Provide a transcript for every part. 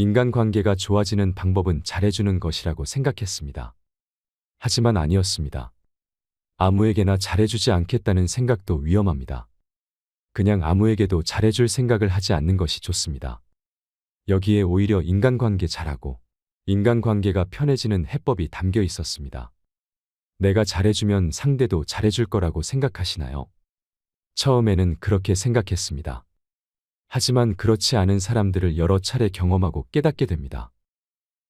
인간관계가 좋아지는 방법은 잘해주는 것이라고 생각했습니다. 하지만 아니었습니다. 아무에게나 잘해주지 않겠다는 생각도 위험합니다. 그냥 아무에게도 잘해줄 생각을 하지 않는 것이 좋습니다. 여기에 오히려 인간관계 잘하고 인간관계가 편해지는 해법이 담겨 있었습니다. 내가 잘해주면 상대도 잘해줄 거라고 생각하시나요? 처음에는 그렇게 생각했습니다. 하지만 그렇지 않은 사람들을 여러 차례 경험하고 깨닫게 됩니다.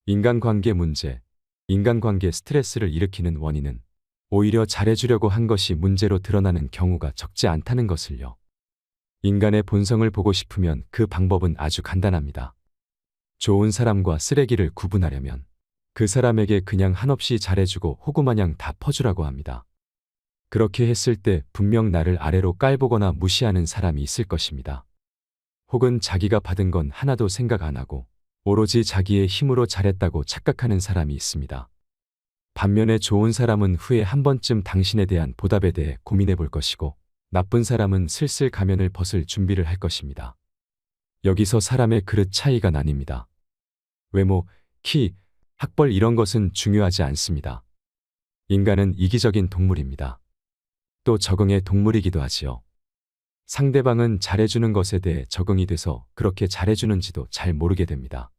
인간관계 문제, 인간관계 스트레스를 일으키는 원인은 오히려 잘해주려고 한 것이 문제로 드러나는 경우가 적지 않다는 것을요. 인간의 본성을 보고 싶으면 그 방법은 아주 간단합니다. 좋은 사람과 쓰레기를 구분하려면 그 사람에게 그냥 한없이 잘해주고 호구마냥 다 퍼주라고 합니다. 그렇게 했을 때 분명 나를 아래로 깔보거나 무시하는 사람이 있을 것입니다. 혹은 자기가 받은 건 하나도 생각 안 하고 오로지 자기의 힘으로 잘했다고 착각하는 사람이 있습니다. 반면에 좋은 사람은 후에 한 번쯤 당신에 대한 보답에 대해 고민해 볼 것이고 나쁜 사람은 슬슬 가면을 벗을 준비를 할 것입니다. 여기서 사람의 그릇 차이가 나뉩니다. 외모, 키, 학벌 이런 것은 중요하지 않습니다. 인간은 이기적인 동물입니다. 또 적응의 동물이기도 하지요. 상대방은 잘해주는 것에 대해 적응이 돼서 그렇게 잘해주는지도 잘 모르게 됩니다.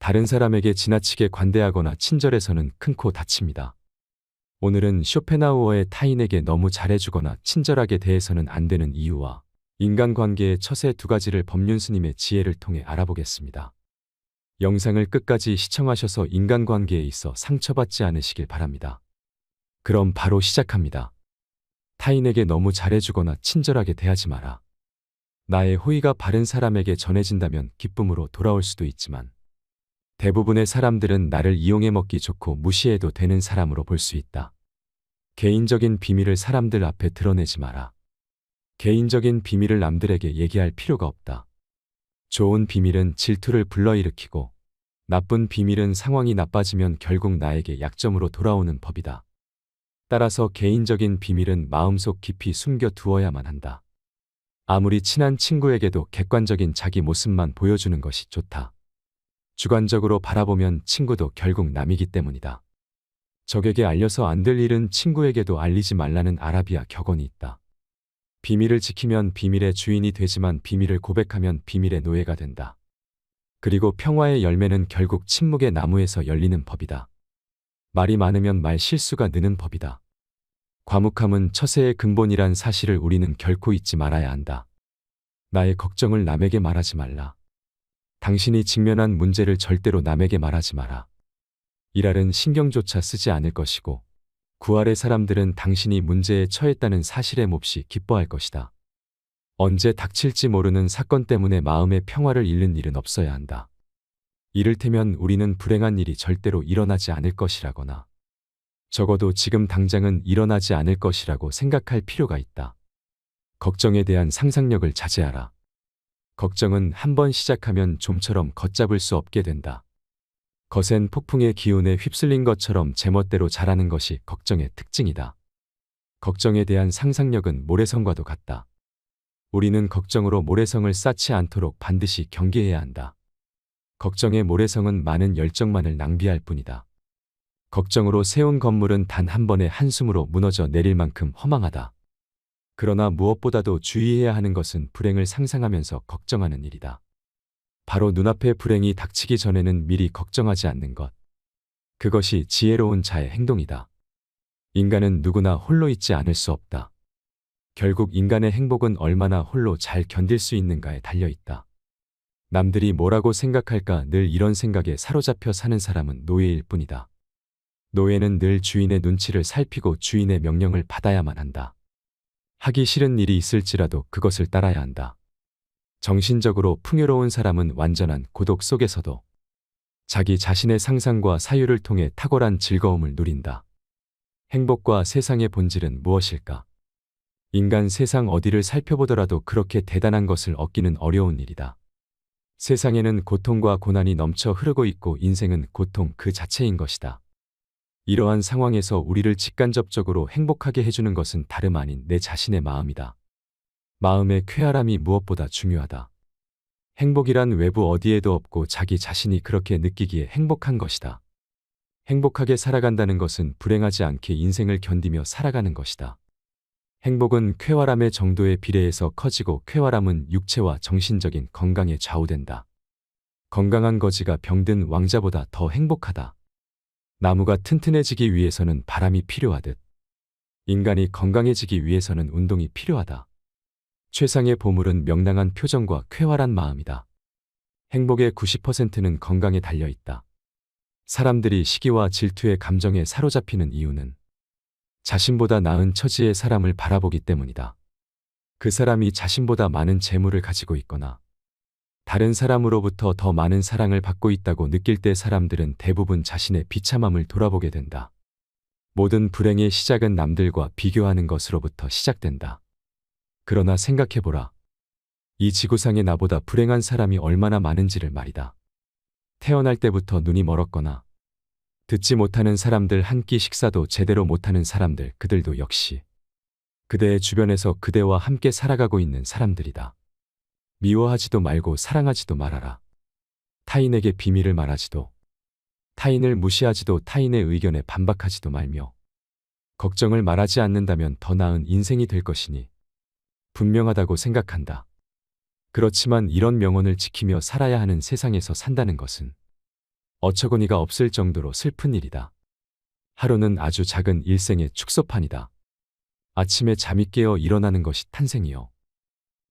다른 사람에게 지나치게 관대하거나 친절해서는 큰 코 다칩니다. 오늘은 쇼펜하우어의 타인에게 너무 잘해주거나 친절하게 대해서는 안 되는 이유와 인간관계의 처세 두 가지를 법륜 스님의 지혜를 통해 알아보겠습니다. 영상을 끝까지 시청하셔서 인간관계에 있어 상처받지 않으시길 바랍니다. 그럼 바로 시작합니다. 타인에게 너무 잘해주거나 친절하게 대하지 마라. 나의 호의가 바른 사람에게 전해진다면 기쁨으로 돌아올 수도 있지만 대부분의 사람들은 나를 이용해 먹기 좋고 무시해도 되는 사람으로 볼 수 있다. 개인적인 비밀을 사람들 앞에 드러내지 마라. 개인적인 비밀을 남들에게 얘기할 필요가 없다. 좋은 비밀은 질투를 불러일으키고 나쁜 비밀은 상황이 나빠지면 결국 나에게 약점으로 돌아오는 법이다. 따라서 개인적인 비밀은 마음속 깊이 숨겨 두어야만 한다. 아무리 친한 친구에게도 객관적인 자기 모습만 보여주는 것이 좋다. 주관적으로 바라보면 친구도 결국 남이기 때문이다. 적에게 알려서 안 될 일은 친구에게도 알리지 말라는 아라비아 격언이 있다. 비밀을 지키면 비밀의 주인이 되지만 비밀을 고백하면 비밀의 노예가 된다. 그리고 평화의 열매는 결국 침묵의 나무에서 열리는 법이다. 말이 많으면 말 실수가 느는 법이다. 과묵함은 처세의 근본이란 사실을 우리는 결코 잊지 말아야 한다. 나의 걱정을 남에게 말하지 말라. 당신이 직면한 문제를 절대로 남에게 말하지 마라. 이랄은 신경조차 쓰지 않을 것이고 구할의 사람들은 당신이 문제에 처했다는 사실에 몹시 기뻐할 것이다. 언제 닥칠지 모르는 사건 때문에 마음의 평화를 잃는 일은 없어야 한다. 이를테면 우리는 불행한 일이 절대로 일어나지 않을 것이라거나 적어도 지금 당장은 일어나지 않을 것이라고 생각할 필요가 있다. 걱정에 대한 상상력을 자제하라. 걱정은 한번 시작하면 좀처럼 걷잡을 수 없게 된다. 거센 폭풍의 기운에 휩쓸린 것처럼 제멋대로 자라는 것이 걱정의 특징이다. 걱정에 대한 상상력은 모래성과도 같다. 우리는 걱정으로 모래성을 쌓지 않도록 반드시 경계해야 한다. 걱정의 모래성은 많은 열정만을 낭비할 뿐이다. 걱정으로 세운 건물은 단 한 번의 한숨으로 무너져 내릴 만큼 허망하다. 그러나 무엇보다도 주의해야 하는 것은 불행을 상상하면서 걱정하는 일이다. 바로 눈앞에 불행이 닥치기 전에는 미리 걱정하지 않는 것. 그것이 지혜로운 자의 행동이다. 인간은 누구나 홀로 있지 않을 수 없다. 결국 인간의 행복은 얼마나 홀로 잘 견딜 수 있는가에 달려 있다. 남들이 뭐라고 생각할까 늘 이런 생각에 사로잡혀 사는 사람은 노예일 뿐이다. 노예는 늘 주인의 눈치를 살피고 주인의 명령을 받아야만 한다. 하기 싫은 일이 있을지라도 그것을 따라야 한다. 정신적으로 풍요로운 사람은 완전한 고독 속에서도 자기 자신의 상상과 사유를 통해 탁월한 즐거움을 누린다. 행복과 세상의 본질은 무엇일까? 인간 세상 어디를 살펴보더라도 그렇게 대단한 것을 얻기는 어려운 일이다. 세상에는 고통과 고난이 넘쳐 흐르고 있고 인생은 고통 그 자체인 것이다. 이러한 상황에서 우리를 직간접적으로 행복하게 해주는 것은 다름 아닌 내 자신의 마음이다. 마음의 쾌활함이 무엇보다 중요하다. 행복이란 외부 어디에도 없고 자기 자신이 그렇게 느끼기에 행복한 것이다. 행복하게 살아간다는 것은 불행하지 않게 인생을 견디며 살아가는 것이다. 행복은 쾌활함의 정도에 비례해서 커지고 쾌활함은 육체와 정신적인 건강에 좌우된다. 건강한 거지가 병든 왕자보다 더 행복하다. 나무가 튼튼해지기 위해서는 바람이 필요하듯 인간이 건강해지기 위해서는 운동이 필요하다. 최상의 보물은 명랑한 표정과 쾌활한 마음이다. 행복의 90%는 건강에 달려 있다. 사람들이 시기와 질투의 감정에 사로잡히는 이유는 자신보다 나은 처지의 사람을 바라보기 때문이다. 그 사람이 자신보다 많은 재물을 가지고 있거나 다른 사람으로부터 더 많은 사랑을 받고 있다고 느낄 때 사람들은 대부분 자신의 비참함을 돌아보게 된다. 모든 불행의 시작은 남들과 비교하는 것으로부터 시작된다. 그러나 생각해보라. 이 지구상에 나보다 불행한 사람이 얼마나 많은지를 말이다. 태어날 때부터 눈이 멀었거나 듣지 못하는 사람들 한 끼 식사도 제대로 못하는 사람들 그들도 역시 그대의 주변에서 그대와 함께 살아가고 있는 사람들이다. 미워하지도 말고 사랑하지도 말아라. 타인에게 비밀을 말하지도 타인을 무시하지도 타인의 의견에 반박하지도 말며 걱정을 말하지 않는다면 더 나은 인생이 될 것이니 분명하다고 생각한다. 그렇지만 이런 명언을 지키며 살아야 하는 세상에서 산다는 것은 어처구니가 없을 정도로 슬픈 일이다. 하루는 아주 작은 일생의 축소판이다. 아침에 잠이 깨어 일어나는 것이 탄생이요.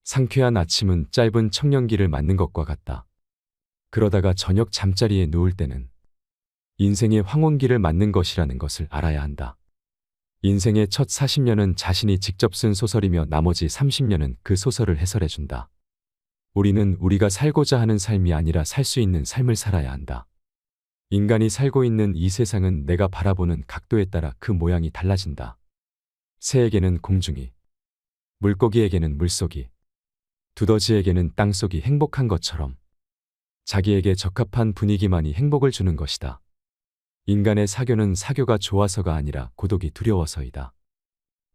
상쾌한 아침은 짧은 청년기를 맞는 것과 같다. 그러다가 저녁 잠자리에 누울 때는 인생의 황혼기를 맞는 것이라는 것을 알아야 한다. 인생의 첫 40년은 자신이 직접 쓴 소설이며 나머지 30년은 그 소설을 해설해준다. 우리는 우리가 살고자 하는 삶이 아니라 살 수 있는 삶을 살아야 한다. 인간이 살고 있는 이 세상은 내가 바라보는 각도에 따라 그 모양이 달라진다. 새에게는 공중이, 물고기에게는 물속이, 두더지에게는 땅속이 행복한 것처럼 자기에게 적합한 분위기만이 행복을 주는 것이다. 인간의 사교는 사교가 좋아서가 아니라 고독이 두려워서이다.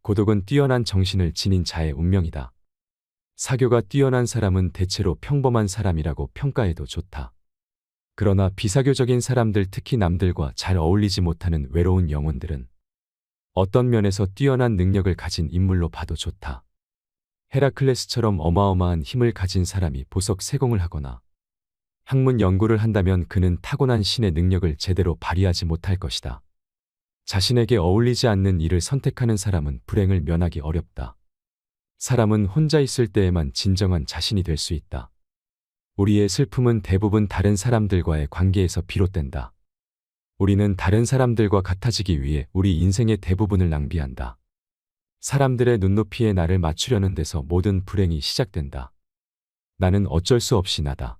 고독은 뛰어난 정신을 지닌 자의 운명이다. 사교가 뛰어난 사람은 대체로 평범한 사람이라고 평가해도 좋다. 그러나 비사교적인 사람들 특히 남들과 잘 어울리지 못하는 외로운 영혼들은 어떤 면에서 뛰어난 능력을 가진 인물로 봐도 좋다. 헤라클레스처럼 어마어마한 힘을 가진 사람이 보석 세공을 하거나 학문 연구를 한다면 그는 타고난 신의 능력을 제대로 발휘하지 못할 것이다. 자신에게 어울리지 않는 일을 선택하는 사람은 불행을 면하기 어렵다. 사람은 혼자 있을 때에만 진정한 자신이 될 수 있다. 우리의 슬픔은 대부분 다른 사람들과의 관계에서 비롯된다. 우리는 다른 사람들과 같아지기 위해 우리 인생의 대부분을 낭비한다. 사람들의 눈높이에 나를 맞추려는 데서 모든 불행이 시작된다. 나는 어쩔 수 없이 나다.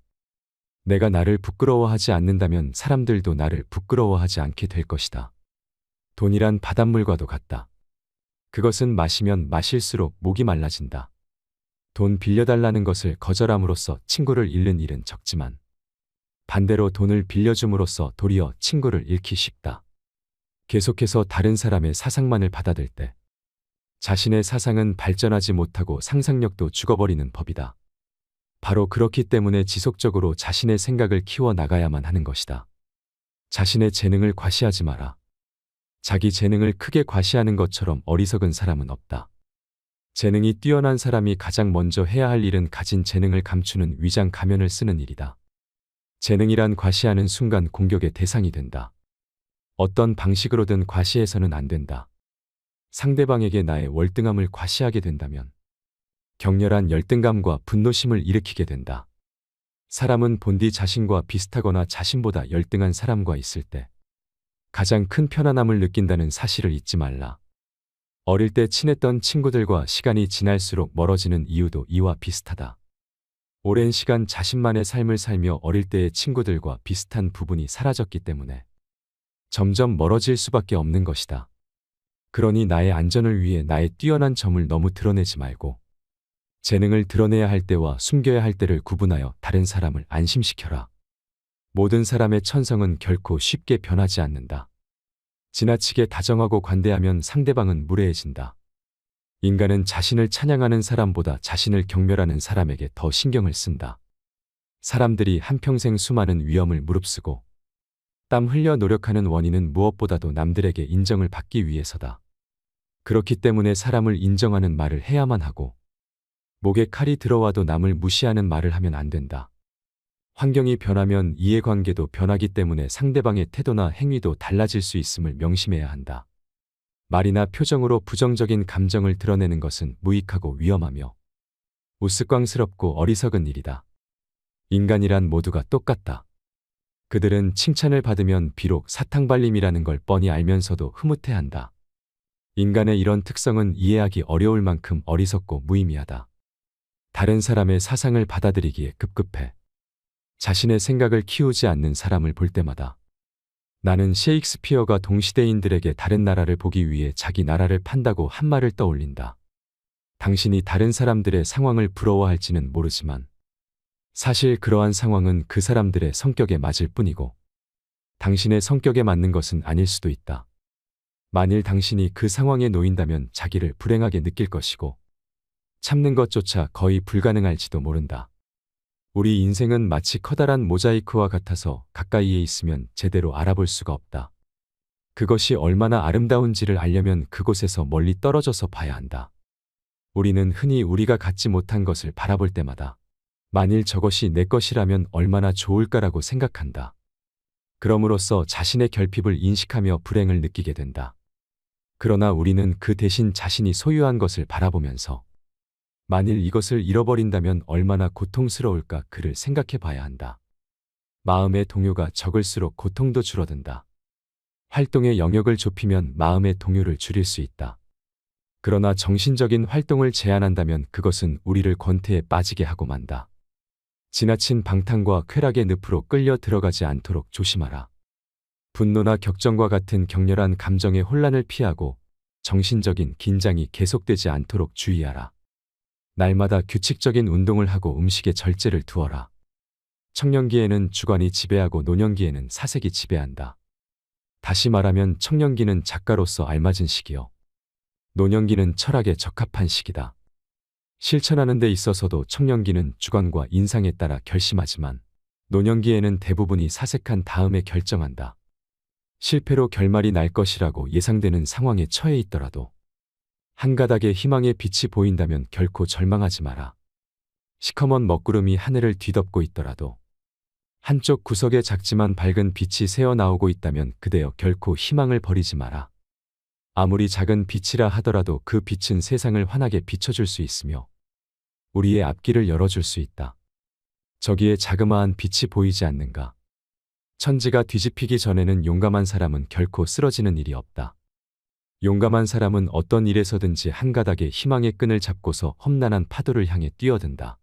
내가 나를 부끄러워하지 않는다면 사람들도 나를 부끄러워하지 않게 될 것이다. 돈이란 바닷물과도 같다. 그것은 마시면 마실수록 목이 말라진다. 돈 빌려달라는 것을 거절함으로써 친구를 잃는 일은 적지만 반대로 돈을 빌려줌으로써 도리어 친구를 잃기 쉽다. 계속해서 다른 사람의 사상만을 받아들 때 자신의 사상은 발전하지 못하고 상상력도 죽어버리는 법이다. 바로 그렇기 때문에 지속적으로 자신의 생각을 키워 나가야만 하는 것이다. 자신의 재능을 과시하지 마라. 자기 재능을 크게 과시하는 것처럼 어리석은 사람은 없다. 재능이 뛰어난 사람이 가장 먼저 해야 할 일은 가진 재능을 감추는 위장 가면을 쓰는 일이다. 재능이란 과시하는 순간 공격의 대상이 된다. 어떤 방식으로든 과시해서는 안 된다. 상대방에게 나의 월등함을 과시하게 된다면 격렬한 열등감과 분노심을 일으키게 된다. 사람은 본디 자신과 비슷하거나 자신보다 열등한 사람과 있을 때 가장 큰 편안함을 느낀다는 사실을 잊지 말라. 어릴 때 친했던 친구들과 시간이 지날수록 멀어지는 이유도 이와 비슷하다. 오랜 시간 자신만의 삶을 살며 어릴 때의 친구들과 비슷한 부분이 사라졌기 때문에 점점 멀어질 수밖에 없는 것이다. 그러니 나의 안전을 위해 나의 뛰어난 점을 너무 드러내지 말고 재능을 드러내야 할 때와 숨겨야 할 때를 구분하여 다른 사람을 안심시켜라. 모든 사람의 천성은 결코 쉽게 변하지 않는다. 지나치게 다정하고 관대하면 상대방은 무례해진다. 인간은 자신을 찬양하는 사람보다 자신을 경멸하는 사람에게 더 신경을 쓴다. 사람들이 한평생 수많은 위험을 무릅쓰고 땀 흘려 노력하는 원인은 무엇보다도 남들에게 인정을 받기 위해서다. 그렇기 때문에 사람을 인정하는 말을 해야만 하고 목에 칼이 들어와도 남을 무시하는 말을 하면 안 된다. 환경이 변하면 이해관계도 변하기 때문에 상대방의 태도나 행위도 달라질 수 있음을 명심해야 한다. 말이나 표정으로 부정적인 감정을 드러내는 것은 무익하고 위험하며 우스꽝스럽고 어리석은 일이다. 인간이란 모두가 똑같다. 그들은 칭찬을 받으면 비록 사탕발림이라는 걸 뻔히 알면서도 흐뭇해한다. 인간의 이런 특성은 이해하기 어려울 만큼 어리석고 무의미하다. 다른 사람의 사상을 받아들이기에 급급해. 자신의 생각을 키우지 않는 사람을 볼 때마다 나는 셰익스피어가 동시대인들에게 다른 나라를 보기 위해 자기 나라를 판다고 한 말을 떠올린다. 당신이 다른 사람들의 상황을 부러워할지는 모르지만 사실 그러한 상황은 그 사람들의 성격에 맞을 뿐이고 당신의 성격에 맞는 것은 아닐 수도 있다. 만일 당신이 그 상황에 놓인다면 자기를 불행하게 느낄 것이고 참는 것조차 거의 불가능할지도 모른다. 우리 인생은 마치 커다란 모자이크와 같아서 가까이에 있으면 제대로 알아볼 수가 없다. 그것이 얼마나 아름다운지를 알려면 그곳에서 멀리 떨어져서 봐야 한다. 우리는 흔히 우리가 갖지 못한 것을 바라볼 때마다 만일 저것이 내 것이라면 얼마나 좋을까라고 생각한다. 그럼으로써 자신의 결핍을 인식하며 불행을 느끼게 된다. 그러나 우리는 그 대신 자신이 소유한 것을 바라보면서 만일 이것을 잃어버린다면 얼마나 고통스러울까 그를 생각해 봐야 한다. 마음의 동요가 적을수록 고통도 줄어든다. 활동의 영역을 좁히면 마음의 동요를 줄일 수 있다. 그러나 정신적인 활동을 제한한다면 그것은 우리를 권태에 빠지게 하고 만다. 지나친 방탕과 쾌락의 늪으로 끌려 들어가지 않도록 조심하라. 분노나 격정과 같은 격렬한 감정의 혼란을 피하고 정신적인 긴장이 계속되지 않도록 주의하라. 날마다 규칙적인 운동을 하고 음식에 절제를 두어라. 청년기에는 주관이 지배하고 노년기에는 사색이 지배한다. 다시 말하면 청년기는 작가로서 알맞은 시기요. 노년기는 철학에 적합한 시기다. 실천하는 데 있어서도 청년기는 주관과 인상에 따라 결심하지만 노년기에는 대부분이 사색한 다음에 결정한다. 실패로 결말이 날 것이라고 예상되는 상황에 처해 있더라도 한 가닥의 희망의 빛이 보인다면 결코 절망하지 마라. 시커먼 먹구름이 하늘을 뒤덮고 있더라도 한쪽 구석에 작지만 밝은 빛이 새어 나오고 있다면 그대여 결코 희망을 버리지 마라. 아무리 작은 빛이라 하더라도 그 빛은 세상을 환하게 비춰줄 수 있으며 우리의 앞길을 열어줄 수 있다. 저기에 자그마한 빛이 보이지 않는가? 천지가 뒤집히기 전에는 용감한 사람은 결코 쓰러지는 일이 없다. 용감한 사람은 어떤 일에서든지 한 가닥의 희망의 끈을 잡고서 험난한 파도를 향해 뛰어든다.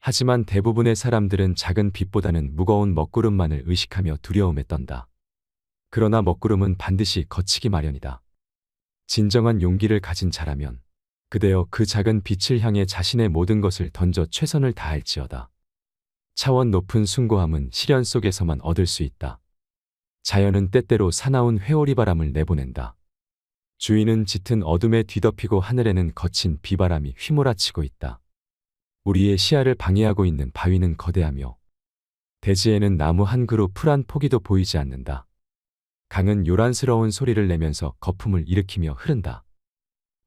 하지만 대부분의 사람들은 작은 빛보다는 무거운 먹구름만을 의식하며 두려움에 떤다. 그러나 먹구름은 반드시 거치기 마련이다. 진정한 용기를 가진 자라면 그대여 그 작은 빛을 향해 자신의 모든 것을 던져 최선을 다할지어다. 차원 높은 숭고함은 시련 속에서만 얻을 수 있다. 자연은 때때로 사나운 회오리 바람을 내보낸다. 주위는 짙은 어둠에 뒤덮이고 하늘에는 거친 비바람이 휘몰아치고 있다. 우리의 시야를 방해하고 있는 바위는 거대하며 대지에는 나무 한 그루 풀한 포기도 보이지 않는다. 강은 요란스러운 소리를 내면서 거품을 일으키며 흐른다.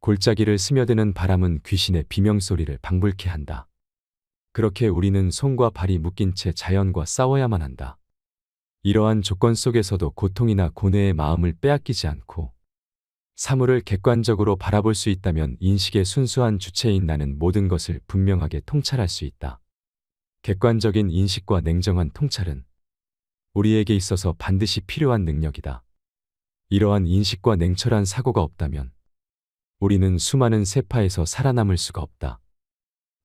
골짜기를 스며드는 바람은 귀신의 비명소리를 방불케 한다. 그렇게 우리는 손과 발이 묶인 채 자연과 싸워야만 한다. 이러한 조건 속에서도 고통이나 고뇌의 마음을 빼앗기지 않고 사물을 객관적으로 바라볼 수 있다면 인식의 순수한 주체인 나는 모든 것을 분명하게 통찰할 수 있다. 객관적인 인식과 냉정한 통찰은 우리에게 있어서 반드시 필요한 능력이다. 이러한 인식과 냉철한 사고가 없다면 우리는 수많은 세파에서 살아남을 수가 없다.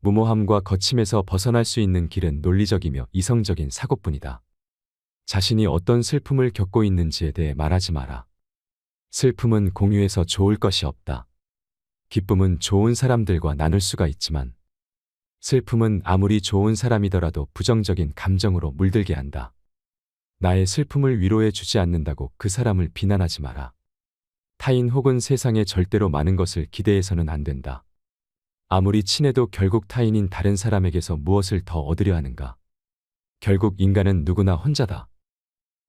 무모함과 거침에서 벗어날 수 있는 길은 논리적이며 이성적인 사고뿐이다. 자신이 어떤 슬픔을 겪고 있는지에 대해 말하지 마라. 슬픔은 공유해서 좋을 것이 없다. 기쁨은 좋은 사람들과 나눌 수가 있지만 슬픔은 아무리 좋은 사람이더라도 부정적인 감정으로 물들게 한다. 나의 슬픔을 위로해 주지 않는다고 그 사람을 비난하지 마라. 타인 혹은 세상에 절대로 많은 것을 기대해서는 안 된다. 아무리 친해도 결국 타인인 다른 사람에게서 무엇을 더 얻으려 하는가. 결국 인간은 누구나 혼자다.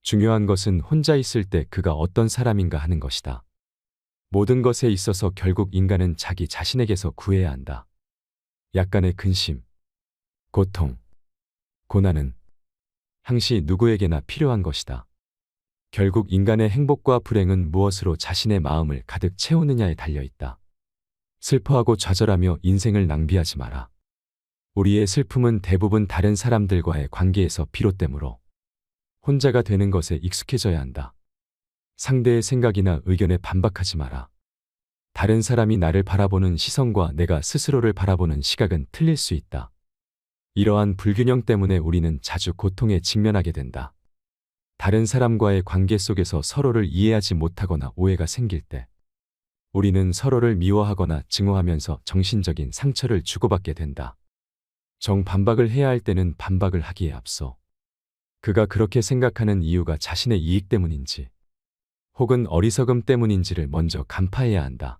중요한 것은 혼자 있을 때 그가 어떤 사람인가 하는 것이다. 모든 것에 있어서 결국 인간은 자기 자신에게서 구해야 한다. 약간의 근심, 고통, 고난은 항시 누구에게나 필요한 것이다. 결국 인간의 행복과 불행은 무엇으로 자신의 마음을 가득 채우느냐에 달려 있다. 슬퍼하고 좌절하며 인생을 낭비하지 마라. 우리의 슬픔은 대부분 다른 사람들과의 관계에서 비롯되므로 혼자가 되는 것에 익숙해져야 한다. 상대의 생각이나 의견에 반박하지 마라. 다른 사람이 나를 바라보는 시선과 내가 스스로를 바라보는 시각은 틀릴 수 있다. 이러한 불균형 때문에 우리는 자주 고통에 직면하게 된다. 다른 사람과의 관계 속에서 서로를 이해하지 못하거나 오해가 생길 때 우리는 서로를 미워하거나 증오하면서 정신적인 상처를 주고받게 된다. 정반박을 해야 할 때는 반박을 하기에 앞서 그가 그렇게 생각하는 이유가 자신의 이익 때문인지 혹은 어리석음 때문인지를 먼저 간파해야 한다.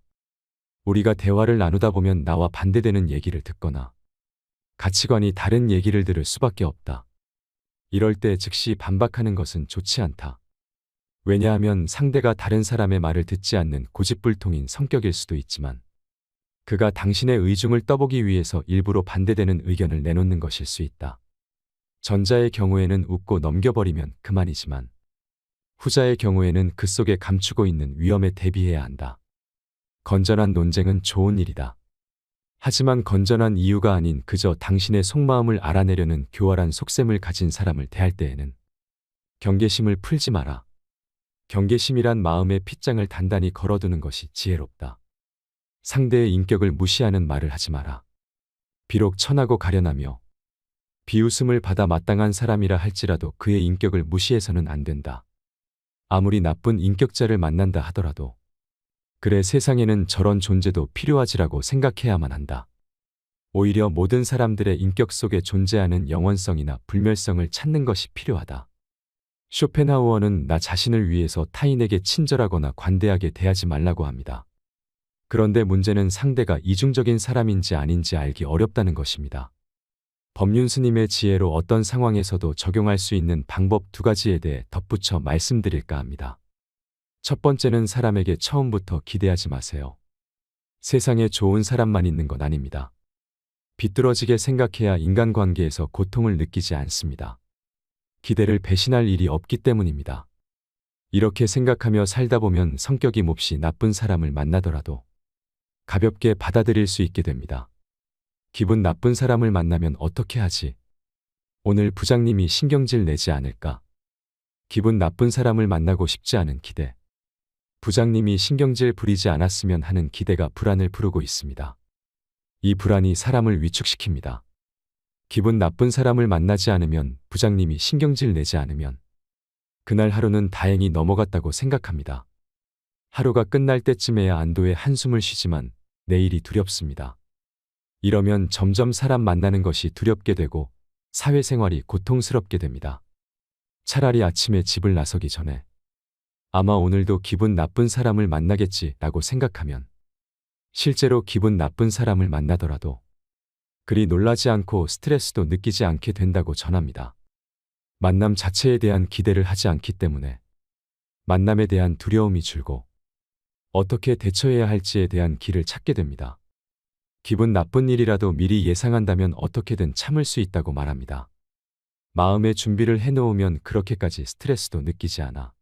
우리가 대화를 나누다 보면 나와 반대되는 얘기를 듣거나 가치관이 다른 얘기를 들을 수밖에 없다. 이럴 때 즉시 반박하는 것은 좋지 않다. 왜냐하면 상대가 다른 사람의 말을 듣지 않는 고집불통인 성격일 수도 있지만 그가 당신의 의중을 떠보기 위해서 일부러 반대되는 의견을 내놓는 것일 수 있다. 전자의 경우에는 웃고 넘겨버리면 그만이지만 후자의 경우에는 그 속에 감추고 있는 위험에 대비해야 한다. 건전한 논쟁은 좋은 일이다. 하지만 건전한 이유가 아닌 그저 당신의 속마음을 알아내려는 교활한 속셈을 가진 사람을 대할 때에는 경계심을 풀지 마라. 경계심이란 마음의 핏장을 단단히 걸어두는 것이 지혜롭다. 상대의 인격을 무시하는 말을 하지 마라. 비록 천하고 가련하며 비웃음을 받아 마땅한 사람이라 할지라도 그의 인격을 무시해서는 안 된다. 아무리 나쁜 인격자를 만난다 하더라도 그래 세상에는 저런 존재도 필요하지라고 생각해야만 한다. 오히려 모든 사람들의 인격 속에 존재하는 영원성이나 불멸성을 찾는 것이 필요하다. 쇼펜하우어는 나 자신을 위해서 타인에게 친절하거나 관대하게 대하지 말라고 합니다. 그런데 문제는 상대가 이중적인 사람인지 아닌지 알기 어렵다는 것입니다. 법륜 스님의 지혜로 어떤 상황에서도 적용할 수 있는 방법 두 가지에 대해 덧붙여 말씀드릴까 합니다. 첫 번째는 사람에게 처음부터 기대하지 마세요. 세상에 좋은 사람만 있는 건 아닙니다. 비뚤어지게 생각해야 인간관계에서 고통을 느끼지 않습니다. 기대를 배신할 일이 없기 때문입니다. 이렇게 생각하며 살다 보면 성격이 몹시 나쁜 사람을 만나더라도 가볍게 받아들일 수 있게 됩니다. 기분 나쁜 사람을 만나면 어떻게 하지? 오늘 부장님이 신경질 내지 않을까? 기분 나쁜 사람을 만나고 싶지 않은 기대. 부장님이 신경질 부리지 않았으면 하는 기대가 불안을 부르고 있습니다. 이 불안이 사람을 위축시킵니다. 기분 나쁜 사람을 만나지 않으면 부장님이 신경질 내지 않으면 그날 하루는 다행히 넘어갔다고 생각합니다. 하루가 끝날 때쯤에야 안도의 한숨을 쉬지만 내일이 두렵습니다. 이러면 점점 사람 만나는 것이 두렵게 되고 사회생활이 고통스럽게 됩니다. 차라리 아침에 집을 나서기 전에 아마 오늘도 기분 나쁜 사람을 만나겠지 라고 생각하면 실제로 기분 나쁜 사람을 만나더라도 그리 놀라지 않고 스트레스도 느끼지 않게 된다고 전합니다. 만남 자체에 대한 기대를 하지 않기 때문에 만남에 대한 두려움이 줄고 어떻게 대처해야 할지에 대한 길을 찾게 됩니다. 기분 나쁜 일이라도 미리 예상한다면 어떻게든 참을 수 있다고 말합니다. 마음의 준비를 해놓으면 그렇게까지 스트레스도 느끼지 않아.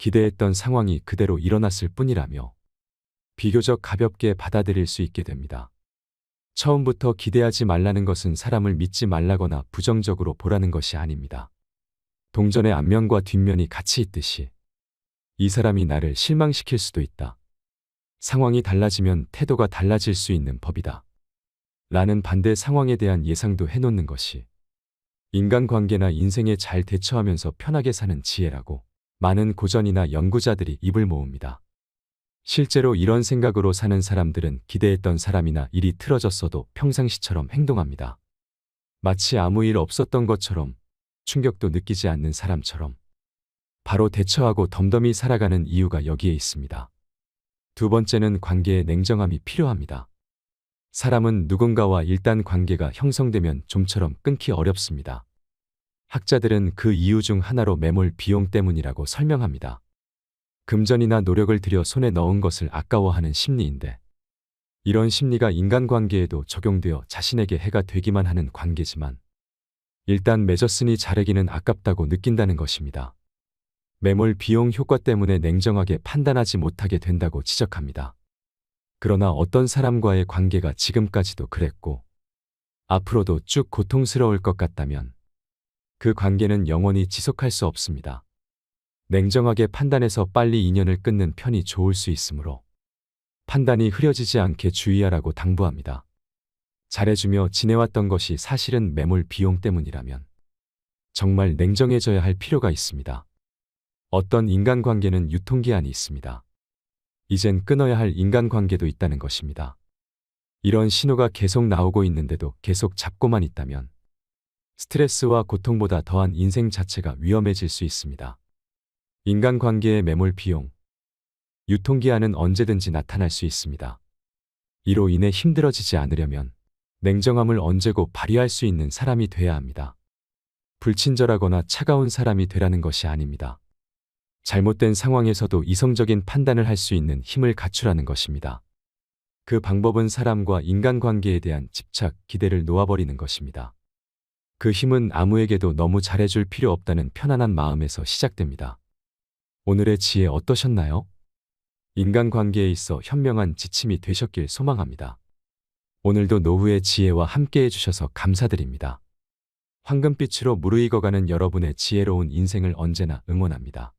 기대했던 상황이 그대로 일어났을 뿐이라며 비교적 가볍게 받아들일 수 있게 됩니다. 처음부터 기대하지 말라는 것은 사람을 믿지 말라거나 부정적으로 보라는 것이 아닙니다. 동전의 앞면과 뒷면이 같이 있듯이 이 사람이 나를 실망시킬 수도 있다. 상황이 달라지면 태도가 달라질 수 있는 법이다. 라는 반대 상황에 대한 예상도 해놓는 것이 인간관계나 인생에 잘 대처하면서 편하게 사는 지혜라고 많은 고전이나 연구자들이 입을 모읍니다. 실제로 이런 생각으로 사는 사람들은 기대했던 사람이나 일이 틀어졌어도 평상시처럼 행동합니다. 마치 아무 일 없었던 것처럼 충격도 느끼지 않는 사람처럼 바로 대처하고 덤덤히 살아가는 이유가 여기에 있습니다. 두 번째는 관계의 냉정함이 필요합니다. 사람은 누군가와 일단 관계가 형성되면 좀처럼 끊기 어렵습니다. 학자들은 그 이유 중 하나로 매몰 비용 때문이라고 설명합니다. 금전이나 노력을 들여 손에 넣은 것을 아까워하는 심리인데 이런 심리가 인간관계에도 적용되어 자신에게 해가 되기만 하는 관계지만 일단 맺었으니 자르기는 아깝다고 느낀다는 것입니다. 매몰 비용 효과 때문에 냉정하게 판단하지 못하게 된다고 지적합니다. 그러나 어떤 사람과의 관계가 지금까지도 그랬고 앞으로도 쭉 고통스러울 것 같다면 그 관계는 영원히 지속할 수 없습니다. 냉정하게 판단해서 빨리 인연을 끊는 편이 좋을 수 있으므로 판단이 흐려지지 않게 주의하라고 당부합니다. 잘해주며 지내왔던 것이 사실은 매몰 비용 때문이라면 정말 냉정해져야 할 필요가 있습니다. 어떤 인간관계는 유통기한이 있습니다. 이젠 끊어야 할 인간관계도 있다는 것입니다. 이런 신호가 계속 나오고 있는데도 계속 잡고만 있다면 스트레스와 고통보다 더한 인생 자체가 위험해질 수 있습니다. 인간관계의 매몰 비용, 유통기한은 언제든지 나타날 수 있습니다. 이로 인해 힘들어지지 않으려면 냉정함을 언제고 발휘할 수 있는 사람이 돼야 합니다. 불친절하거나 차가운 사람이 되라는 것이 아닙니다. 잘못된 상황에서도 이성적인 판단을 할 수 있는 힘을 갖추라는 것입니다. 그 방법은 사람과 인간관계에 대한 집착, 기대를 놓아버리는 것입니다. 그 힘은 아무에게도 너무 잘해줄 필요 없다는 편안한 마음에서 시작됩니다. 오늘의 지혜 어떠셨나요? 인간관계에 있어 현명한 지침이 되셨길 소망합니다. 오늘도 노후의 지혜와 함께 해주셔서 감사드립니다. 황금빛으로 무르익어가는 여러분의 지혜로운 인생을 언제나 응원합니다.